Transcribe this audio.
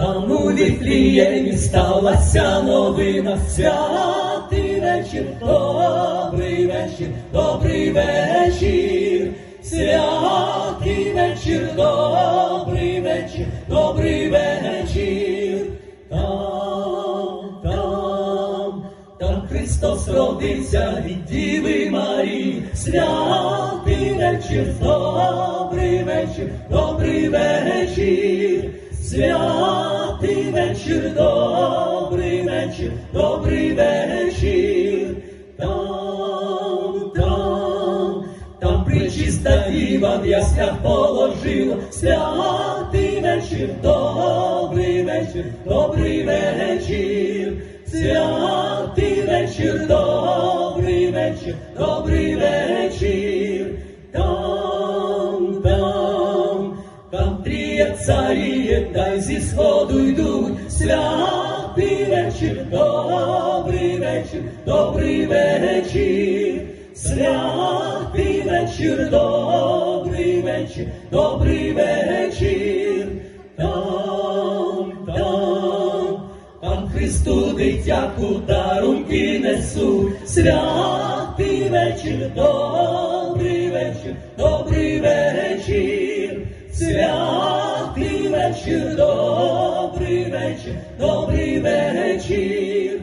Там у Віфліємі сталася новина, святий вечір, добрий вечір, добрий вечір, святий вечір, добрий вечір, добрий вечір. Там, там, там Христос родився від Діви Марії, святий вечір, добрий вечір, добрий вечір, святий вечір, добрий вечір, добрий вечір, там, там, там причиста діва в яслях положила, святий вечір, добрий вечір, добрий вечір, святий вечір, добрий вечір, добрий вечір, тріє царіє, та й зі сходу йдуть, святий вечір, добрий вечір, добрий вечір, святий вечір, добрий вечір, добрий вечір, там, там, там Христу дитяку дарунки несуть, святий вечір, добрий вечір, добрий вечір, святий вечір, добрий вечір, добрий вечір,